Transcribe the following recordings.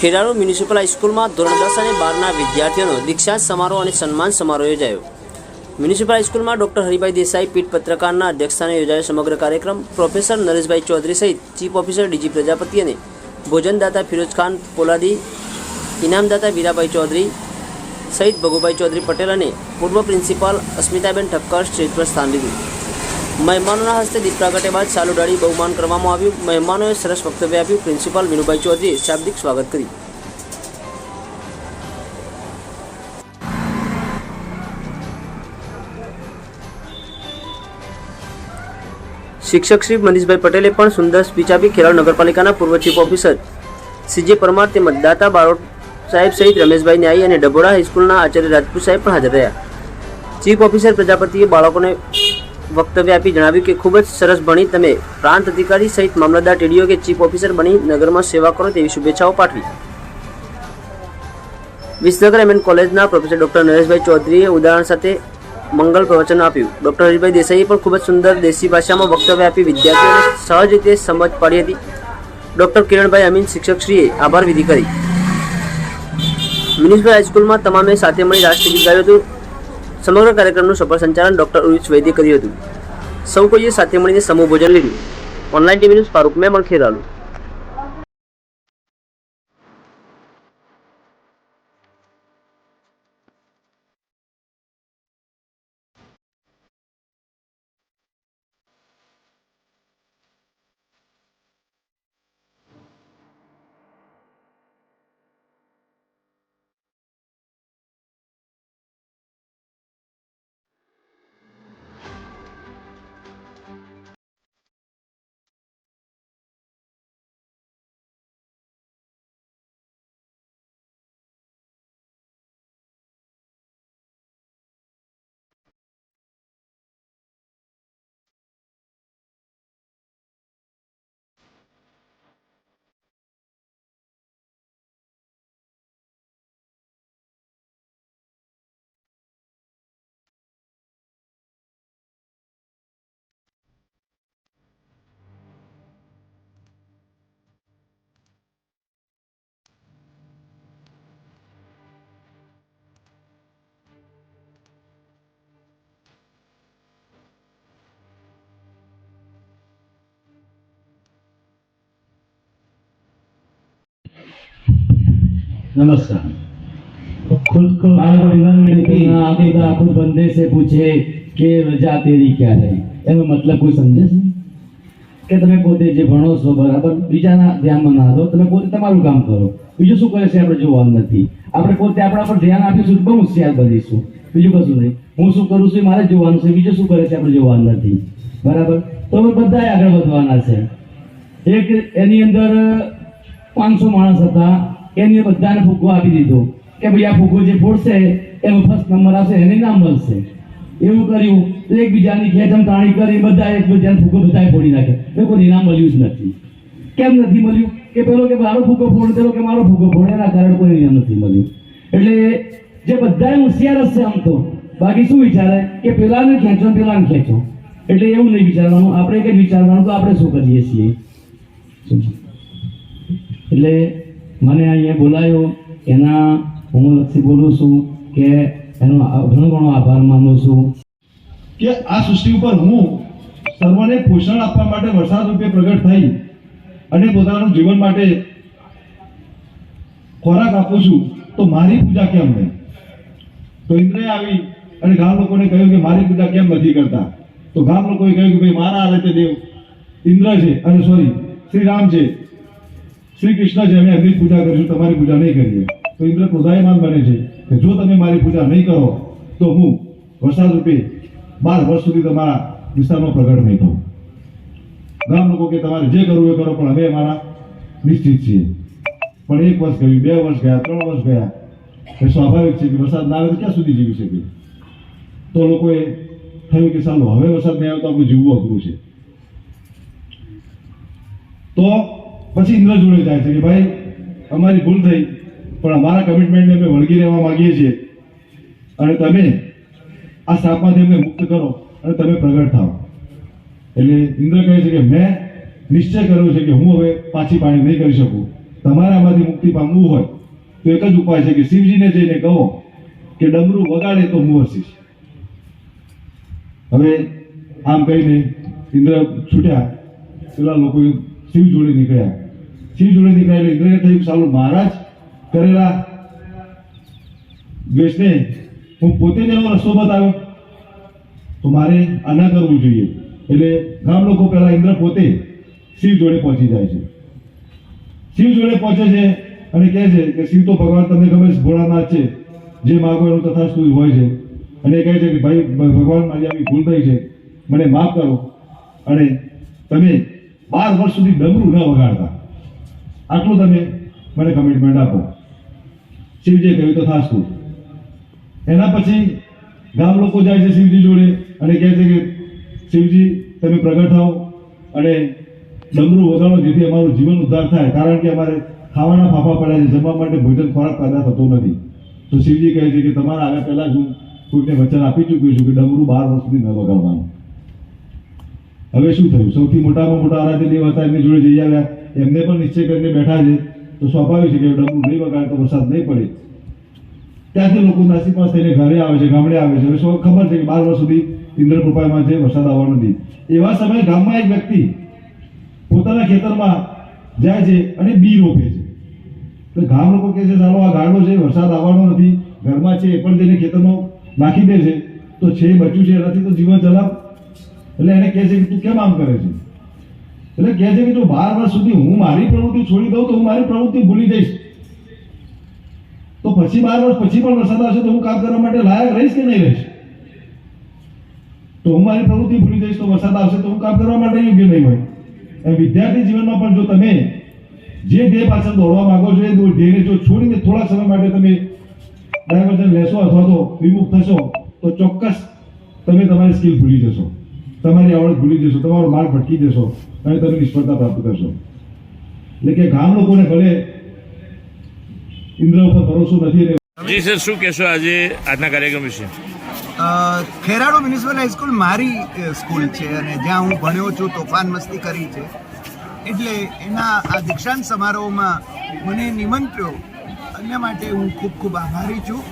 Kheralu municipal હાઈસ્કૂલમાં ધોરણ દસ અને બારના વિદ્યાર્થીઓનો દીક્ષાંત સમારોહ અને સન્માન સમારોહ યોજાયો. મ્યુનિસિપલ હાઈસ્કૂલમાં ડોક્ટર હરિભાઈ દેસાઈ પીઠ પત્રકારના અધ્યક્ષસ્થાને યોજાયો સમગ્ર કાર્યક્રમ. પ્રોફેસર નરેશભાઈ ચૌધરી સહિત ચીફ ઓફિસર ડીજી પ્રજાપતિ અને ભોજનદાતા ફિરોજ ખાન પોલાદી, ઇનામદાતા વીરાભાઈ ચૌધરી સહિત ભગુભાઈ ચૌધરી પટેલ અને પૂર્વ પ્રિન્સિપાલ અસ્મિતાબેન ઠક્કર સ્ટેજ પર સ્થાન લીધું. મહેમાનોના હસ્તે દીપ પ્રાગટ્ય બાદ સાલ ઉડાડી બહુમાન કરવામાં આવ્યું. મહેમાનોએ સરસ વક્તવ્ય આપ્યું. પ્રિન્સિપાલ વિનુભાઈ ચૌધરીએ શાબ્દિક સ્વાગત કર્યું શિક્ષક શ્રી મનીષભાઈ પટેલે પણ સુંદર સ્પીચ આપી ખેરાલુ નગરપાલિકાના પૂર્વ ચીફ ઓફિસર સીજે પરમાર તેમજ દાતા બારોટ સાહેબ સહિત રમેશભાઈ ન્યાયી અને ડભોડા હાઈસ્કૂલના આચાર્ય રાજપૂત સાહેબ પણ હાજર રહ્યા. ચીફ ઓફિસર પ્રજાપતિએ બાળકોને વક્તવ્ય આપી જણાવ્યું કે ખૂબ જ સરસ ભણી તમે પ્રાંત અધિકારી સહિત મામલતદાર ટીડીઓ કે ચીફ ઓફિસર બની નગરમાં સેવા કરો તેવી શુભેચ્છાઓ પાઠવી. વિસનગર એમએન કોલેજના પ્રોફેસર ડોક્ટર નરેશભાઈ ચૌધરીએ ઉદાહરણ સાથે મંગલ પ્રવચન આપ્યું. ડોક્ટર હરીભાઈ દેસાઈએ પણ ખૂબ જ સુંદર દેશી ભાષામાં વક્તવ્ય આપી વિદ્યાર્થીઓને સહજ રીતે સમજ પાડી હતી. ડોક્ટર કિરણભાઈ અમીન શિક્ષકશ્રીએ આભાર વિધિ કરી. મ્યુનિસિપલ હાઈસ્કૂલમાં તમામે સાથે મળી રાષ્ટ્રગીત ગાયું હતું. સમગ્ર કાર્યક્રમનું સફળ સંચાલન ડોક્ટર ઉર્વિશ વૈદ્ય કર્યું હતું. સૌ કોઈએ સાથે મળીને સમૂહ ભોજન લીધું. Online TV news Farooq Memon Kheralu. नमस्कार खुद को बार प्रधानमंत्री इतना आगे का खुद बंदे से पूछे કે રજા તેરી ક્યાં રહી એનો મતલબ કોઈ સમજે છે કે તમે પોતે જે ભણો છો બરાબર બીજાના ધ્યાનમાં ના દો તમે પોતે તમારું કામ કરો બીજું શું કરે છે આપણે જોવાનું નથી આપણે પોતે આપણા પર ધ્યાન આપીશું તો બહુ હોશિયાર બનીશું બીજું કશું નહીં હું શું કરું છું એ મારે જ જોવાનું છે બીજું શું કરે છે આપણે જોવાનું નથી બરાબર તો અમે બધા આગળ વધવાના છે એક એની અંદર પાંચસો માણસ હતા એની બધાને ફૂગો આપી દીધો. કે ભાઈ આ ફૂગો જે ફોડશે, એનો ફર્સ્ટ નંબર આવશે, એને નામ મળશે એવું કર્યું એકબીજાની ખેંચમ તાણી કરી, બધા એકબીજાને ફૂગો બધાએ ફોડી નાખે. એ કોઈ ઇનામ મળ્યું જ નથી. કેમ નથી મળ્યું? કે પેલો કે મારો ફૂગો ફોડ, પેલો કે મારો ફૂગો ફોડ, એના કારણે કોઈ ઇનામ નથી મળ્યું. એટલે જે બધાએ હોશિયાર હશે આમ તો. બાકી શું વિચારે? કે પેલાને ખેંચો પેલાને ખેંચો. એટલે એવું નહીં વિચારવાનું. આપણે કંઈ વિચારવાનું તો આપણે શું કરીએ છીએ? એટલે મને અહીંયા બોલાયો, એના હું લક્ષી બોલું છું કે એનો ઘણો ઘણો આભાર માનું છું. કે આ સૃષ્ટિ ઉપર હું સર્વને પોષણ આપવા માટે વરસાદ રૂપે પ્રગટ થઈ અને પોતાનું જીવન માટે ખોરાક આપું છું, તો મારી પૂજા કેમ નહીં? તો ઇન્દ્રએ આવી અને ગામ લોકોને કહ્યું કે મારી પૂજા કેમ નથી કરતા? તો ગામ લોકોએ કહ્યું કે ભાઈ, મારા આરાધ્ય દેવ ઇન્દ્ર છે અને સોરી, શ્રી રામ છે. શ્રી કૃષ્ણ છે અમે એમની જ પૂજા કરીશું, તમારી પૂજા નહીં કરીએ. તો ઇન્દ્ર ક્રોધાયમાન બને છે કે જો તમે મારી પૂજા નહીં કરો, તો હું વરસાદ રૂપે બાર વર્ષ સુધી તમારા વિસ્તારમાં પ્રગટ નહીં થવું ગામ લોકો કે તમારે જે કરવું એ કરો, પણ અમે અમારા નિશ્ચિત છીએ. પણ એક વર્ષ ગયું, બે વર્ષ ગયા, ત્રણ વર્ષ ગયા. એ સ્વાભાવિક છે કે વરસાદ ના આવે તો ક્યાં સુધી જીવી શકે તો લોકોએ થયું કે ચાલો, હવે વરસાદ નહીં આવતો, આપણું જીવવું અઘરું છે. તો પછી ઇન્દ્ર જોડે જાય છે કે ભાઈ, અમારી ભૂલ થઈ, પણ અમારા કમિટમેન્ટને અમે વળગી રહેવા માંગીએ છીએ. અને તમે આ શાપમાંથી અમને મુક્ત કરો અને તમે પ્રગટ થાઓ. એટલે ઇન્દ્ર કહે છે કે મેં નિશ્ચય કર્યો છે કે હું હવે પાછી પાણી નહીં કરી શકું. તમારે આમાંથી મુક્તિ પામવું હોય, તો એક જ ઉપાય છે કે શિવજીને જઈને કહો કે ડમરું વગાડે તો હું હસીશ. હવે આમ કહીને ઇન્દ્ર છૂટ્યા, પેલા લોકો શિવ જોડે નીકળ્યા. શિવ જોડે નીકળ્યા ઇન્દ્રને થયું? સારું મહારાજ કરેલા દ્વેષને હું પોતે જ એનો રસ્તો બતાવ્યો. તો મારે આના કરવું જોઈએ. એટલે ગામ લોકો પહેલા ઇન્દ્ર પોતે શિવ જોડે પહોંચી જાય છે. શિવ જોડે પહોંચે છે અને કહે છે કે શિવ તો ભગવાન તમને ગમે છે, ભોળાનાથ છે. જે માગો એનું તથાસ્તુ હોય છે. અને કહે છે કે ભાઈ ભગવાન મારી આવી ભૂલ થઈ છે. મને માફ કરો. અને તમે બાર વર્ષ સુધી ડમરું ન વગાડતા. આટલું તમે મને કમિટમેન્ટ આપો. શિવજીએ કહ્યું તો થાસ્તુ એના પછી ગામ લોકો જાય છે શિવજી જોડે અને કહે છે કે, શિવજી, તમે પ્રગટ થાઓ અને ડમરું વગાડો જેથી અમારું જીવન ઉદ્ધાર થાય. કારણ કે અમારે ખાવાના ફાફા પડ્યા છે, જમવા માટે ભોજન ખોરાક પેદા થતો નથી. તો શિવજી કહે છે કે, તમારા આવ્યા પહેલાં જ હું કોઈને વચન આપી ચૂક્યું છું કે ડમરું બાર વર્ષ સુધી ન વગાડવાનું. હવે શું થયું? સૌથી મોટામાં મોટા આરાધ્ય દેવ હતા એમની જોડે જઈ આવ્યા. એમને પણ નિશ્ચય કરીને બેઠા છે, તો સ્વાભાવિક છે કે ડમરું નહીં વગાડે તો વરસાદ નહીં પડે. ત્યાંથી લોકો નાસીપાસ થઈને ઘરે આવે છે, ગામડે આવે છે. સૌ ખબર છે કે બાર વર્ષ સુધી ઇન્દ્ર કૃપામાં છે, વરસાદ આવવાનો નથી. એવા સમયે ગામમાં એક વ્યક્તિ પોતાના ખેતરમાં જાય છે અને બી રોપે છે. તો ગામ લોકો કહે છે, ચાલો, આ ગાડો છે, વરસાદ આવવાનો નથી. ઘરમાં છે એ પણ જઈને ખેતરમાં નાખી દે છે. તો છે બચ્યું છે, એનાથી તો જીવન ચલાવ. એટલે એને કહે છે કે, તું કેમ આમ કરે છે? એટલે કહે છે કે જો બાર વર્ષ સુધી હું મારી પ્રવૃત્તિ છોડી દઉં તો હું મારી પ્રવૃત્તિ ભૂલી જઈશ. તો પછી બાર વર્ષ પછી પણ વરસાદ આવશે તો હું કામ કરવા માટે લાયક રહીશ કે નહીં રહીશ? તો હું મારી પ્રવૃત્તિ ભૂલી જઈશ તો વરસાદ આવશે તો હું કામ કરવા માટે યોગ્ય નહીં હોય. અને વિદ્યાર્થી જીવનમાં પણ જો તમે જે ધ્યેય પાછળ દોડવા માંગો છો, એ ધ્યેયને જો છોડીને થોડા સમય માટે તમે ડાયવર્ઝન લેશો અથવા તો વિમુખ થશો, તો ચોક્કસ તમે તમારી સ્કિલ ભૂલી જશો. તમારી આવડત ભૂલી જશો તમારો માર્ગ ભટકી જશો અને તમે નિષ્ફળતા પ્રાપ્ત કરશો. એટલે કે ગામ લોકોને ભલે ઇન્દ્ર ઉપર ભરોસો નથી જી સર શું કહેશો આજે આજના કાર્યક્રમ વિશે? ખેરાડો ખેરાડુ મ્યુનિસિપલ હાઈસ્કૂલ મારી સ્કૂલ છે અને જ્યાં હું ભણ્યો છું તોફાન મસ્તી કરી છે. એટલે એના આ દીક્ષાંત સમારોહમાં મને નિમંત્ર્યો. અન્ય માટે હું ખૂબ ખૂબ આભારી છું.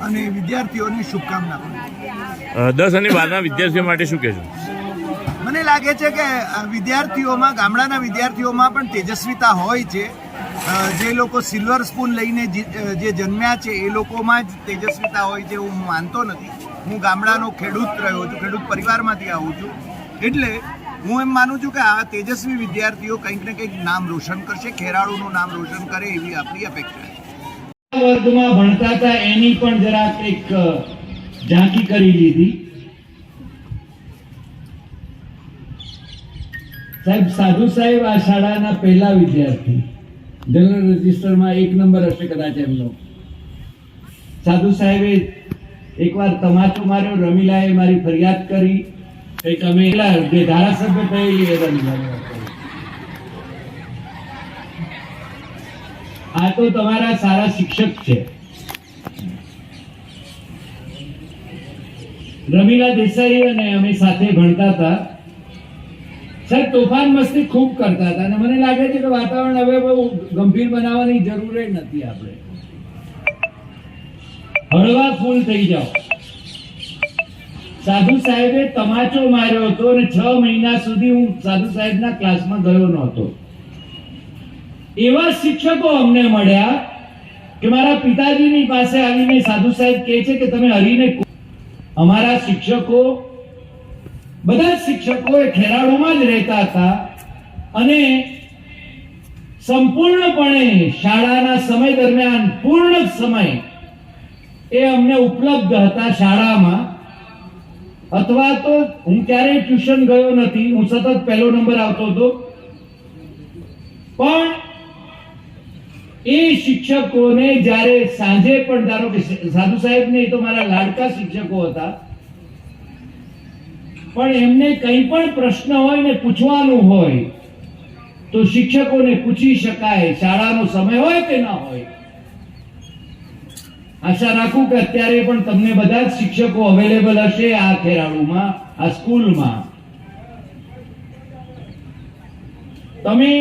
અને વિદ્યાર્થીઓને શુભકામના દસ અને બારના વિદ્યાર્થીઓ માટે શું કહેશો? મને લાગે છે કે વિદ્યાર્થીઓમાં ગામડાના વિદ્યાર્થીઓમાં પણ તેજસ્વીતા હોય છે. જે લોકો સિલ્વર સ્પૂન લઈને જી- જે જન્મ્યા છે એ લોકોમાં જ તેજસ્વીતા હોય છે હું માનતો નથી. હું ગામડાનો ખેડૂત રહ્યો છું ખેડૂત પરિવારમાંથી આવું છું. એટલે હું એમ માનું છું કે આ તેજસ્વી વિદ્યાર્થીઓ કંઈક ને કંઈક નામ રોશન કરશે ખેરાળુનું નામ રોશન કરે એવી આપણી અપેક્ષા છે. વર્ગમાં ભણતા હતા, એની પણ જરાક એક ઝાંકી કરી લીધી. સાહેબ, સાધુ સાહેબ આ શાળાના પહેલા વિદ્યાર્થી. જનરલ રજિસ્ટરમાં એક નંબર હશે કદાચ એમનો. સાધુ સાહેબે એકવાર તમાચો માર્યો, રમીલાએ મારી ફરિયાદ કરી. કંઈક એટલા જે ધારાસભ્ય થયેલી એ રમીલાએ આ તો તમારા સારા શિક્ષક છે. રમીલા દેસાઈ અને અમે સાથે ભણતા હતા. સાહેબ, તોફાન મસ્તી ખૂબ કરતા હતા અને મને લાગે છે કે વાતાવરણ હવે બહુ ગંભીર બનાવવાની જરૂર જ નથી આપણે. હળવા ફૂલ થઈ જાઓ. સાધુ સાહેબે તમાચો માર્યો હતો અને છ મહિના સુધી હું સાધુ સાહેબના ક્લાસમાં ગયો નહોતો. એવા શિક્ષકો અમને મળ્યા કે મારા પિતાજીની પાસે આવીને સાધુ સાહેબ કહે છે કે તમે હરીને અમારા શિક્ષકો, બધા શિક્ષકો એ ખેરાળુમાં જ રહેતા હતા અને સંપૂર્ણપણે શાળાના સમય દરમિયાન, પૂર્ણ સમય એ અમને ઉપલબ્ધ હતા શાળામાં. અથવા તો હું ક્યારેય ટ્યુશન ગયો નથી, હું સતત પહેલો નંબર આવતો હતો. પણ એ શિક્ષકોને જ્યારે સાંજે પણ, ધારો કે સાધુ સાહેબ ને તો મારા લાડકા શિક્ષકો હતા, પણ એમને કંઈ પણ પ્રશ્ન હોય ને પૂછવાનું હોય, તો શિક્ષકોને પૂછી શકાય, શાળાનો સમય હોય કે ના હોય. આશા રાખું કે અત્યારે પણ તમને બધા જ શિક્ષકો અવેલેબલ હશે આ ખેરાળુમાં, આ સ્કૂલમાં. તમે